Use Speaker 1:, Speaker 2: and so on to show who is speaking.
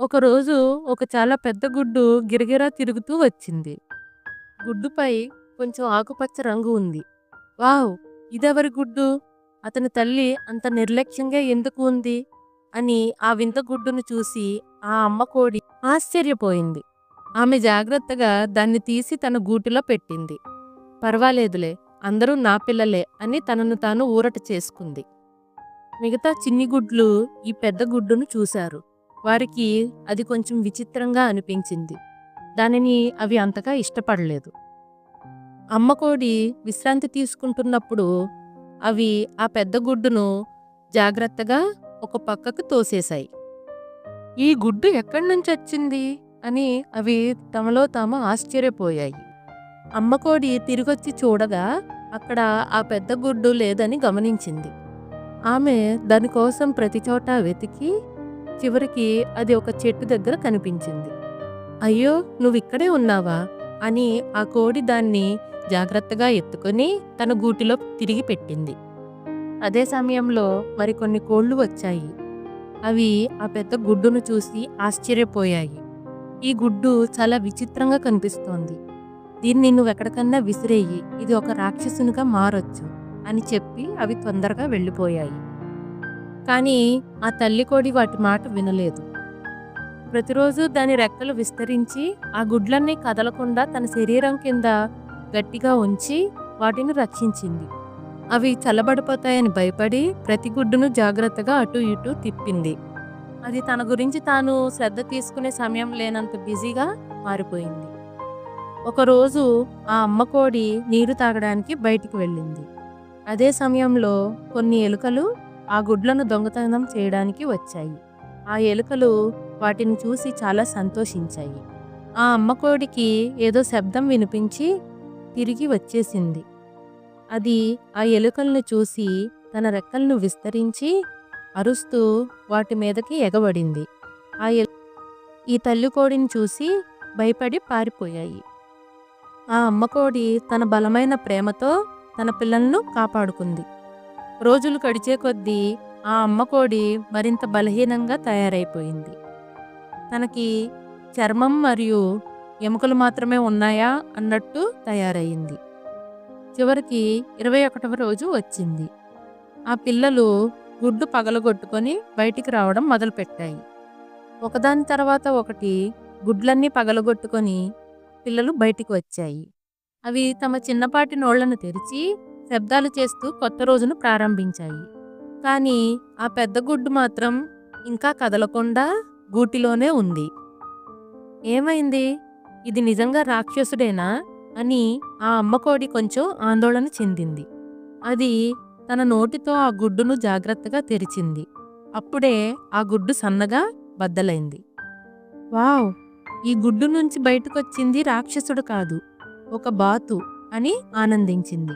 Speaker 1: ఒకరోజు ఒక చాలా పెద్ద గుడ్డు గిరగిరా తిరుగుతూ వచ్చింది. గుడ్డుపై కొంచెం ఆకుపచ్చ రంగు ఉంది. వావ్! ఇదెవరి గుడ్డు? అతని తల్లి అంత నిర్లక్ష్యంగా ఎందుకు ఉంది? అని ఆ వింత గుడ్డును చూసి ఆ అమ్మ కోడి ఆశ్చర్యపోయింది. ఆమె జాగ్రత్తగా దాన్ని తీసి తన గూటిలో పెట్టింది. పర్వాలేదులే అందరూ నా పిల్లలే అని తనను తాను ఊరట చేసుకుంది. మిగతా చిన్ని గుడ్లు ఈ పెద్ద గుడ్డును చూశారు. వారికి అది కొంచెం విచిత్రంగా అనిపించింది. దానిని అవి అంతగా ఇష్టపడలేదు. అమ్మకోడి విశ్రాంతి తీసుకుంటున్నప్పుడు అవి ఆ పెద్ద గుడ్డును జాగ్రత్తగా ఒక పక్కకు తోసేశాయి. ఈ గుడ్డు ఎక్కడి నుంచి వచ్చింది? అని అవి తమలో తాము ఆశ్చర్యపోయాయి. అమ్మకోడి తిరిగొచ్చి చూడగా అక్కడ ఆ పెద్ద గుడ్డు లేదని గమనించింది. ఆమె దానికోసం ప్రతి చోట వెతికి చివరికి అది ఒక చెట్టు దగ్గర కనిపించింది. అయ్యో నువ్విక్కడే ఉన్నావా? అని ఆ కోడి దాన్ని జాగ్రత్తగా ఎత్తుకొని తన గూటిలో తిరిగి పెట్టింది. అదే సమయంలో మరికొన్ని కోళ్ళు వచ్చాయి. అవి ఆ పెద్ద గుడ్డును చూసి ఆశ్చర్యపోయాయి. ఈ గుడ్డు చాలా విచిత్రంగా కనిపిస్తోంది. దీన్ని నువ్వు ఎక్కడికన్నా విసిరేయి. ఇది ఒక రాక్షసునిగా మారొచ్చు అని చెప్పి అవి తొందరగా వెళ్ళిపోయాయి. కానీ ఆ తల్లి కోడి వాటి మాట వినలేదు. ప్రతిరోజు దాని రెక్కలు విస్తరించి ఆ గుడ్లన్నీ కదలకుండా తన శరీరం కింద గట్టిగా ఉంచి వాటిని రక్షించింది. అవి చల్లబడిపోతాయని భయపడి ప్రతి గుడ్డును జాగ్రత్తగా అటు ఇటు తిప్పింది. అది తన గురించి తాను శ్రద్ధ తీసుకునే సమయం లేనంత బిజీగా మారిపోయింది. ఒకరోజు ఆ అమ్మ కోడి నీరు తాగడానికి బయటికి వెళ్ళింది. అదే సమయంలో కొన్ని ఎలుకలు ఆ గుడ్లను దొంగతనం చేయడానికి వచ్చాయి. ఆ ఎలుకలు వాటిని చూసి చాలా సంతోషించాయి. ఆ అమ్మకోడికి ఏదో శబ్దం వినిపించి తిరిగి వచ్చేసింది. అది ఆ ఎలుకలను చూసి తన రెక్కలను విస్తరించి అరుస్తూ వాటి మీదకి ఎగబడింది. ఆ ఎలు ఈ తల్లికోడిని చూసి భయపడి పారిపోయాయి. ఆ అమ్మకోడి తన బలమైన ప్రేమతో తన పిల్లలను కాపాడుకుంది. రోజులు గడిచే కొద్దీ ఆ అమ్మకోడి మరింత బలహీనంగా తయారైపోయింది. తనకి చర్మం మరియు ఎముకలు మాత్రమే ఉన్నాయా అన్నట్టు తయారయ్యింది చివరికి ఇరవై ఒకటవ రోజు వచ్చింది. ఆ పిల్లలు గుడ్డు పగలగొట్టుకొని బయటికి రావడం మొదలుపెట్టాయి. ఒకదాని తర్వాత ఒకటి గుడ్లన్నీ పగలగొట్టుకొని పిల్లలు బయటికి వచ్చాయి. అవి తమ చిన్నపాటి నోళ్ళను తెరిచి శబ్దాలు చేస్తూ కొత్త రోజును ప్రారంభించాయి. కానీ ఆ పెద్ద గుడ్డు మాత్రం ఇంకా కదలకుండా గూటిలోనే ఉంది. ఏమైంది? ఇది నిజంగా రాక్షసుడేనా? అని ఆ అమ్మకోడి కొంచెం ఆందోళన చెందింది. అది తన నోటితో ఆ గుడ్డును జాగ్రత్తగా తెరిచింది. అప్పుడే ఆ గుడ్డు సన్నగా బద్దలైంది. వావ్! ఈ గుడ్డు నుంచి బయటకొచ్చింది రాక్షసుడు కాదు ఒక బాతు అని ఆనందించింది.